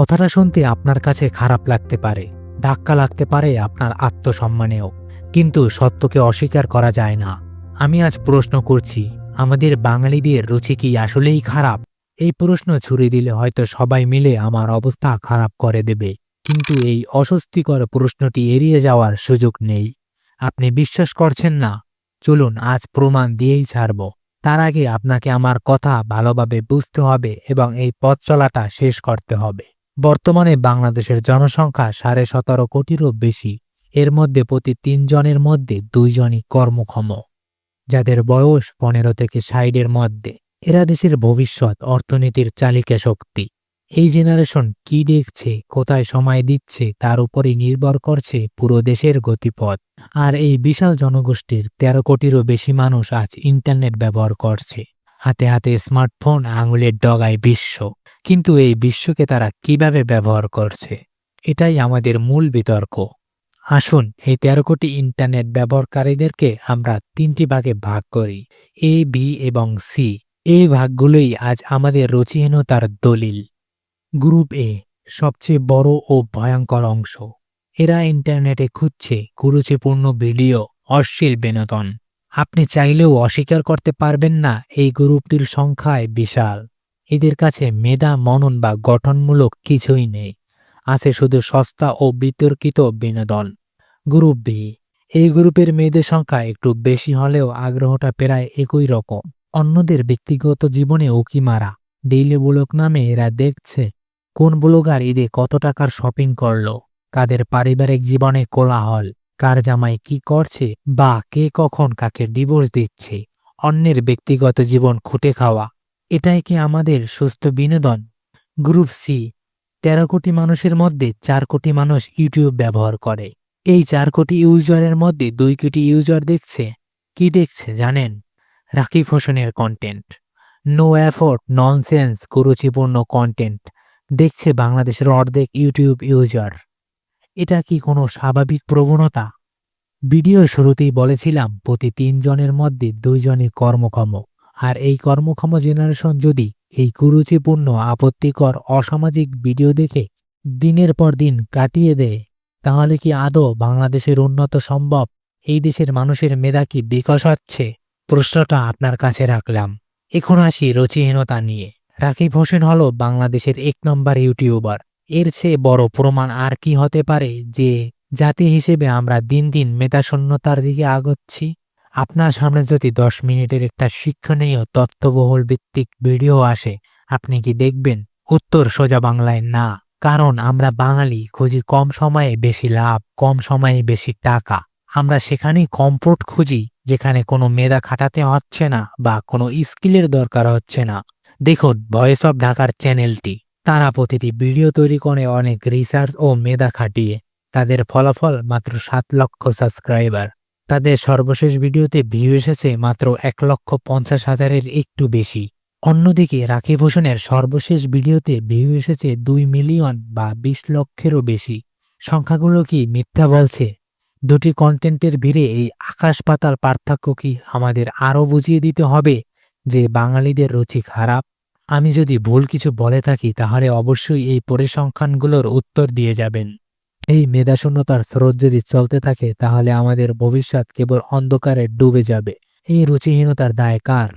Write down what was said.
কথাটা শুনতে আপনার কাছে খারাপ লাগতে পারে, ধাক্কা লাগতে পারে আপনার আত্মসম্মানেও। কিন্তু সত্যকে অস্বীকার করা যায় না। আমি আজ প্রশ্ন করছি, আমাদের বাঙালিদের রুচি কি আসলেই খারাপ? এই প্রশ্ন ছুড়ে দিলে হয়তো সবাই মিলে আমার অবস্থা খারাপ করে দেবে। কিন্তু এই অস্বস্তিকর প্রশ্নটি এড়িয়ে যাওয়ার সুযোগ নেই। আপনি বিশ্বাস করছেন না? চলুন, আজ প্রমাণ দিয়েই ছাড়ব। তার আগে আপনাকে আমার কথা ভালোভাবে বুঝতে হবে এবং এই পথ চলাটা শেষ করতে হবে। বর্তমানে বাংলাদেশের জনসংখ্যা সাড়ে সতেরো কোটিরও বেশি। এর মধ্যে প্রতি তিনজনের মধ্যে দুইজনই কর্মক্ষম, যাদের বয়স পনেরো থেকে ষাটের মধ্যে। এরা দেশের ভবিষ্যৎ, অর্থনীতির চালিকা শক্তি। এই জেনারেশন কি দেখছে, কোথায় সময় দিচ্ছে, তার উপরই নির্ভর করছে পুরো দেশের গতিপথ। আর এই বিশাল জনগোষ্ঠীর তেরো কোটিরও বেশি মানুষ আজ ইন্টারনেট ব্যবহার করছে। হাতে হাতে স্মার্টফোন আঙুলের ডগায় বিশ্ব। কিন্তু এই বিশ্বকে তারা কীভাবে ব্যবহার করছে? এটাই আমাদের মূল বিতর্ক। আসুন, এই তেরো কোটি ইন্টারনেট ব্যবহারকারীদেরকে আমরা তিনটি ভাগে ভাগ করি, এ বি এবং সি এই ভাগগুলোই আজ আমাদের রুচিহীনতার দলিল। গ্রুপ এ সবচেয়ে বড় ও ভয়ঙ্কর অংশ। এরা ইন্টারনেটে খুঁজছে কুরুচিপূর্ণ ভিডিও, অশ্লীল বিনোদন। আপনি চাইলেও অস্বীকার করতে পারবেন না এই গ্রুপটির সংখ্যায় বিশাল। এদের কাছে মেধা, মনন বা গঠনমূলক কিছুই নেই। আছে শুধু সস্তা ও বিতর্কিত বিনোদন। Group B. এই গ্রুপের মেয়েদের সংখ্যা একটু বেশি হলেও আগ্রহটা প্রায় একই রকম। অন্যদের ব্যক্তিগত জীবনে উকি মারা। ডেইলি ব্লগ নামে এরা দেখছে কোন ব্লগার ঈদে কত টাকার শপিং করল। কাদের পারিবারিক জীবনে কোলাহল। কার জামাই কি করছে বা কে কখন কাকে ডিভোর্স দিচ্ছে, অন্যের ব্যক্তিগত জীবন খুঁটে খাওয়া, এটাই কি আমাদের সুস্থ বিনোদন? গ্রুপ সি তেরো কোটি মানুষের মধ্যে চার কোটি মানুষ ইউটিউব ব্যবহার করে। এই চার কোটি ইউজারের মধ্যে দুই কোটি ইউজার দেখছে। কি দেখছে জানেন? রাকিব হোসেনের কন্টেন্ট নো এফোর্ট ননসেন্স কুরুচিপূর্ণ কন্টেন্ট দেখছে বাংলাদেশের অর্ধেক ইউটিউব ইউজার। এটা কি কোনো স্বাভাবিক প্রবণতা? ভিডিওর শুরুতেই বলেছিলাম, প্রতি তিনজনের মধ্যে দুইজনই কর্মক্ষম। আর এই কর্মক্ষম জেনারেশন যদি এই কুরুচিপূর্ণ, আপত্তিকর, অসামাজিক ভিডিও দেখে দিনের পর দিন কাটিয়ে দেয়, তাহলে কি আদৌ বাংলাদেশের উন্নত সম্ভব? এই দেশের মানুষের মেধা কি বিকাশ হচ্ছে? প্রশ্নটা আপনার কাছে রাখলাম। এখন আসি রুচিহীনতা নিয়ে। রাকিব হোসেন হল বাংলাদেশের এক নম্বর ইউটিউবার। এর চেয়ে বড় প্রমাণ আর কি হতে পারে যে জাতি হিসেবে আমরা দিন দিন মেধাশূন্যতার দিকে আগচ্ছি? আপনার সামনে যদি দশ মিনিটের একটা শিক্ষণীয় তথ্যবহুল ভিত্তিক ভিডিও আসে, আপনি কি দেখবেন উত্তর সোজা বাংলায় না? কারণ আমরা বাঙালি, খুঁজি কম সময়ে বেশি লাভ, কম সময়ে বেশি টাকা। আমরা সেখানেই কমফোর্ট খুঁজি, যেখানে কোনো মেধা খাটাতে হচ্ছে না বা কোনো স্কিলের দরকার হচ্ছে না। দেখুন, ভয়েস অব ঢাকার চ্যানেলটি। তারা প্রতিটি ভিডিও তৈরি করে অনেক রিসার্চ ও মেধা খাটিয়ে। তাদের ফলাফল মাত্র সাত লক্ষ সাবস্ক্রাইবার তাদের সর্বশেষ ভিডিওতে ভিউ এসেছে মাত্র এক লক্ষ পঞ্চাশ হাজারের একটু বেশি। অন্যদিকে রাকিব হোসেনের সর্বশেষ ভিডিওতে ভিউ এসেছে দুই মিলিয়ন বা বিশ লক্ষেরও বেশি। সংখ্যাগুলো কি মিথ্যা বলছে? দুটি কন্টেন্টের ভিড়ে এই আকাশ পাতাল পার্থক্য কি আমাদের আরও বুঝিয়ে দিতে হবে যে বাঙালিদের রুচি খারাপ? আমি যদি ভুল কিছু বলে থাকি, তাহলে অবশ্যই এই পরিসংখ্যানগুলোর উত্তর দিয়ে যাবেন। এই মেধাশূন্যতার স্রোত যদি চলতে থাকে, তাহলে আমাদের ভবিষ্যৎ কেবল অন্ধকারে ডুবে যাবে। এই রুচিহীনতার দায় কার?